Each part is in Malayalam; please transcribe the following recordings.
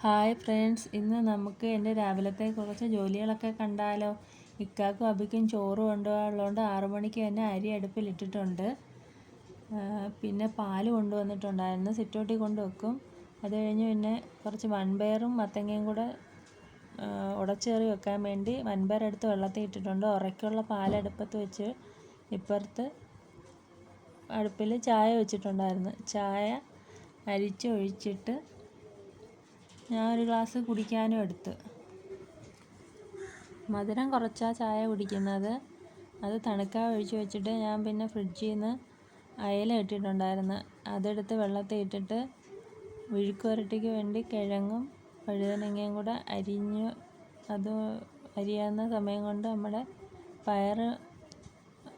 ഹായ് ഫ്രണ്ട്സ് ഇന്ന് നമുക്ക് എന്റെ രാവിലത്തെ കുറച്ച് ജോലികളൊക്കെ കണ്ടാലോ? ഇക്കാക്കും അബിക്കും ചോറ് കൊണ്ടുപോകാനുള്ളതുകൊണ്ട് ആറു മണിക്ക് തന്നെ അരി അടുപ്പിലിട്ടിട്ടുണ്ട് പിന്നെ പാൽ കൊണ്ടുവന്നിട്ടുണ്ടായിരുന്നു. സിറ്റോട്ടി കൊണ്ടുവെക്കും അത് കഴിഞ്ഞ് പിന്നെ കുറച്ച് വൻപയറും മത്തങ്ങയും കൂടെ ഉടച്ചേറി വെക്കാൻ വേണ്ടി വൻപയർ എടുത്ത് വെള്ളത്തിൽ ഇട്ടിട്ടുണ്ട്. ഉറയ്ക്കുള്ള പാലടുപ്പത്ത് വെച്ച് ഇപ്പുറത്ത് അടുപ്പിൽ ചായ വെച്ചിട്ടുണ്ടായിരുന്നു. ചായ അരിച്ച് ഒഴിച്ചിട്ട് ഞാൻ ഒരു ഗ്ലാസ് കുടിക്കാനും എടുത്ത്. മധുരം കുറച്ചാ ചായ കുടിക്കുന്നത്. അത് തണുക്കാ ഒഴിച്ച് വെച്ചിട്ട് ഞാൻ പിന്നെ ഫ്രിഡ്ജിൽ നിന്ന് അയല ഇട്ടിട്ടുണ്ടായിരുന്നു. അതെടുത്ത് വെള്ളത്തിൽ ഇട്ടിട്ട് വിഴുക്കുവരട്ടിക്ക് വേണ്ടി കിഴങ്ങും പഴുതനങ്ങയും കൂടെ അരിഞ്ഞു അത് അരിയാവുന്ന സമയം കൊണ്ട് നമ്മുടെ പയർ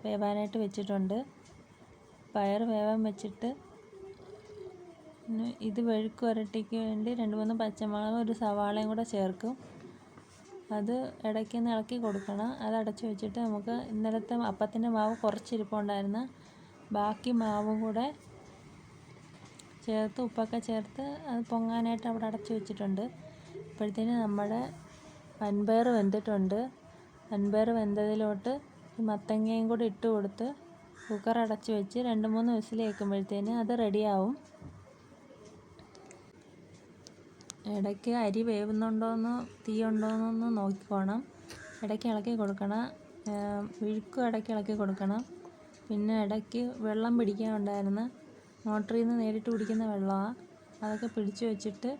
വേവാനായിട്ട് വെച്ചിട്ടുണ്ട്. പയർ വേവാൻ വെച്ചിട്ട് പിന്നെ ഇത് മെഴുക്ക് വരട്ടിക്ക് വേണ്ടി രണ്ട് മൂന്ന് പച്ചമുളകും ഒരു സവാളയും കൂടെ ചേർക്കും. അത് ഇടയ്ക്കൊന്ന് ഇളക്കി കൊടുക്കണം. അത് അടച്ചു വെച്ചിട്ട് നമുക്ക് ഇന്നലത്തെ അപ്പത്തിന്റെ മാവ് കുറച്ചിരിപ്പുണ്ടായിരുന്ന ബാക്കി മാവും കൂടെ ചേർത്ത് ഉപ്പൊക്കെ ചേർത്ത് അത് പൊങ്ങാനായിട്ട് അവിടെ അടച്ചു വെച്ചിട്ടുണ്ട്. ഇപ്പോഴത്തേന് നമ്മുടെ വൻപയർ വെന്തിട്ടുണ്ട്. വൻപയർ വെന്തതിലോട്ട് ഈ മത്തങ്ങയും കൂടി ഇട്ട് കൊടുത്ത് കുക്കർ അടച്ച് വെച്ച് രണ്ട് മൂന്ന് വിസിൽ കേൾക്കുമ്പോഴത്തേന് അത് റെഡിയാവും ഇടയ്ക്ക് അരി വേവുന്നുണ്ടോയെന്ന് തീ നോക്കി നോക്കിക്കോണം ഇടയ്ക്ക് ഇളക്കി കൊടുക്കണം. വിഴുക്കും ഇടയ്ക്ക് ഇളക്കി കൊടുക്കണം. പിന്നെ ഇടയ്ക്ക് വെള്ളം പിടിക്കാനുണ്ടായിരുന്നു മോട്ടറിൽ നിന്ന് നേരിട്ട് പിടിക്കുന്ന വെള്ളമാണ് അതൊക്കെ പിടിച്ചു വെച്ചിട്ട്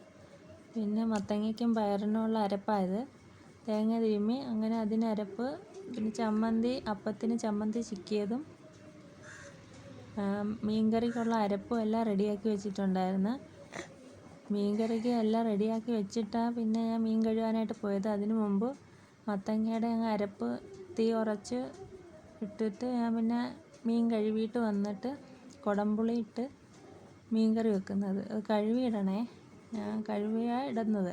പിന്നെ മത്തങ്ങയ്ക്കും പയറിനുമുള്ള അരപ്പായത് തേങ്ങ തിരുമ്മി അങ്ങനെ അതിന് അരപ്പ് പിന്നെ ചമ്മന്തി അപ്പത്തിന് ചമ്മന്തി ചിക്കിയതും മീൻകറിക്കുള്ള അരപ്പും എല്ലാം റെഡിയാക്കി വെച്ചിട്ടുണ്ടായിരുന്നു മീൻകറിക്ക് എല്ലാം റെഡിയാക്കി വെച്ചിട്ടാണ് പിന്നെ ഞാൻ മീൻ കഴുകാനായിട്ട് പോയത്. അതിനു മുമ്പ് മത്തങ്ങയുടെ അങ്ങ് അരപ്പ് തീ ഉറച്ച് ഇട്ടിട്ട് ഞാൻ പിന്നെ മീൻ കഴുകിയിട്ട് വന്നിട്ട് കുടംപുളി ഇട്ട് മീൻ കറി വെക്കുന്നത്. അത് കഴുകിയിടണേ. ഞാൻ കഴുകിയാണ് ഇടുന്നത്.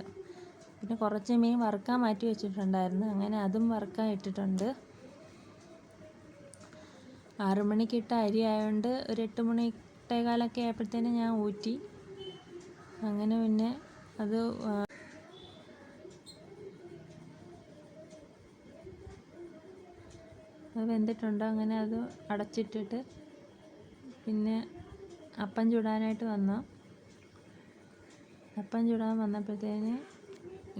പിന്നെ കുറച്ച് മീൻ വറുക്കാൻ മാറ്റി വെച്ചിട്ടുണ്ടായിരുന്നു. അങ്ങനെ അതും വറുക്കാൻ ഇട്ടിട്ടുണ്ട്. ആറു മണിക്കിട്ട അരി ആയതുകൊണ്ട് ഒരു എട്ട് മണി എട്ടേകാലൊക്കെ ആയപ്പോഴത്തേനും ഞാൻ ഊറ്റി. അങ്ങനെ പിന്നെ അത് അത് വെന്തിട്ടുണ്ട്. അങ്ങനെ അത് അടച്ചിട്ടിട്ട് പിന്നെ അപ്പം ചുടാനായിട്ട് വന്നു. അപ്പം ചുടാൻ വന്നപ്പോഴത്തേന്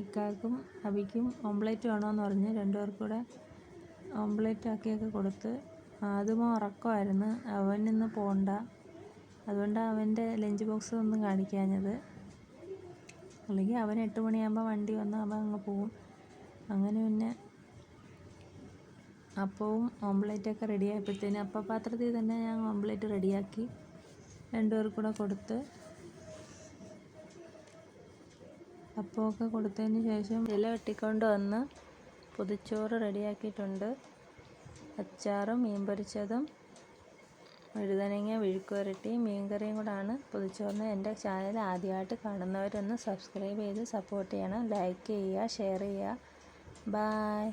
ഇക്കാക്കും അബിക്കും ഓംപ്ലേറ്റ് വേണമെന്ന് പറഞ്ഞ് രണ്ടുപേർക്കും കൂടെ ഓംപ്ലേറ്റ് ആക്കിയൊക്കെ കൊടുത്ത് ആദ്യമോ ഉറക്കമായിരുന്നു. അവൻ ഇന്ന് പോകണ്ട അതുകൊണ്ട് അവന്റെ ലഞ്ച് ബോക്സ് ഒന്നും കാണിക്കാഞ്ഞത്. അല്ലെങ്കിൽ അവൻ എട്ട് മണിയാകുമ്പോൾ വണ്ടി വന്ന് അവൻ അങ്ങ് പോവും. അങ്ങനെ പിന്നെ അപ്പവും ഓംപ്ലേറ്റൊക്കെ റെഡി ആയപ്പോഴത്തേന് അപ്പം പാത്രത്തിൽ തന്നെ ഞാൻ ഓംപ്ലേറ്റ് റെഡിയാക്കി രണ്ടുപേർക്കും കൂടെ കൊടുത്ത് അപ്പമൊക്കെ കൊടുത്തതിന് ശേഷം ഇല വെട്ടിക്കൊണ്ട് വന്ന് പൊതിച്ചോറ് റെഡിയാക്കിയിട്ടുണ്ട് അച്ചാറും മീൻ പൊരിച്ചതും വഴുതനങ്ങ മീൻ കറിയും കൂടാണ് പൊതിച്ചോറിന് എന്റെ ചാനൽ ആദ്യമായിട്ട് കാണുന്നവരൊന്ന് സബ്സ്ക്രൈബ് ചെയ്ത് സപ്പോർട്ട് ചെയ്യണം. ലൈക്ക് ചെയ്യുക ഷെയർ ചെയ്യുക. ബായ്.